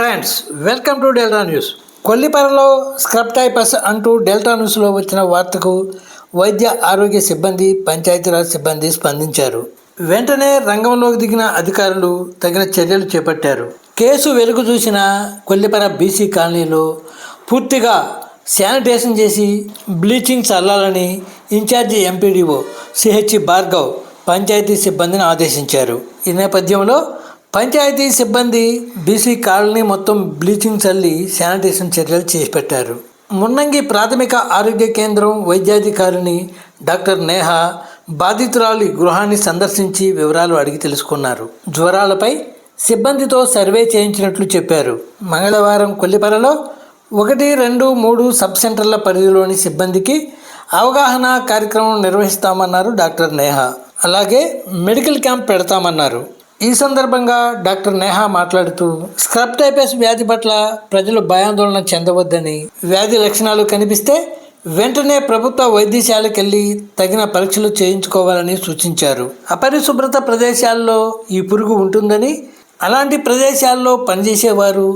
Friends welcome to Delta news. కొల్లిపరలో scrub typhus అంటూ Delta న్యూస్లో వచ్చిన వార్తకు వైద్య ఆరోగ్య సిబ్బంది పంచాయతీరాజ్ సిబ్బంది స్పందించారు. వెంటనే రంగంలోకి దిగిన అధికారులు తగిన చర్యలు చేపట్టారు. కేసు వెలుగు చూసిన కొల్లిపర బీసీ కాలనీలో పూర్తిగా శానిటేషన్ చేసి bleaching చల్లాలని incharge MPDO CH Bhargav panchayat సిబ్బందిని ఆదేశించారు. ఈ నేపథ్యంలో పంచాయతీ సిబ్బంది బీసీ కాలనీ మొత్తం బ్లీచింగ్ చల్లి శానిటేషన్ చర్యలు చేపట్టారు. మున్నంగి ప్రాథమిక ఆరోగ్య కేంద్రం వైద్యాధికారిని డాక్టర్ నేహ బాధితురాలి గృహాన్ని సందర్శించి వివరాలు అడిగి తెలుసుకున్నారు. జ్వరాలపై సిబ్బందితో సర్వే చేయించినట్లు చెప్పారు. మంగళవారం కొల్లిపరలో ఒకటి రెండు మూడు సబ్ సెంటర్ల పరిధిలోని సిబ్బందికి అవగాహన కార్యక్రమం నిర్వహిస్తామన్నారు డాక్టర్ నేహ. అలాగే మెడికల్ క్యాంప్ పెడతామన్నారు. ఈ సందర్భంగా డాక్టర్ నేహా మాట్లాడుతూ స్క్రబ్ టైపస్ వ్యాధి పట్ల ప్రజలు భయాందోళన చెందవద్దని వ్యాధి లక్షణాలు కనిపిస్తే వెంటనే ప్రభుత్వ వైద్యశాలకు వెళ్ళి తగిన పరీక్షలు చేయించుకోవాలని సూచించారు. అపరిశుభ్రత ప్రదేశాల్లో ఈ పురుగు ఉంటుందని అలాంటి ప్రదేశాల్లో పనిచేసేవారు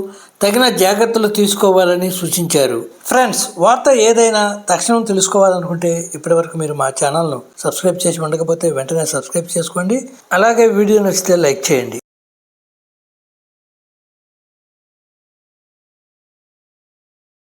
తగిన జాగ్రత్తలు తీసుకోవాలని సూచించారు. ఫ్రెండ్స్ వార్త ఏదైనా తక్షణం తెలుసుకోవాలనుకుంటే ఇప్పటివరకు మీరు మా ఛానల్ను సబ్స్క్రైబ్ చేసి ఉండకపోతే వెంటనే సబ్స్క్రైబ్ చేసుకోండి. అలాగే వీడియో నచ్చితే లైక్ చేయండి.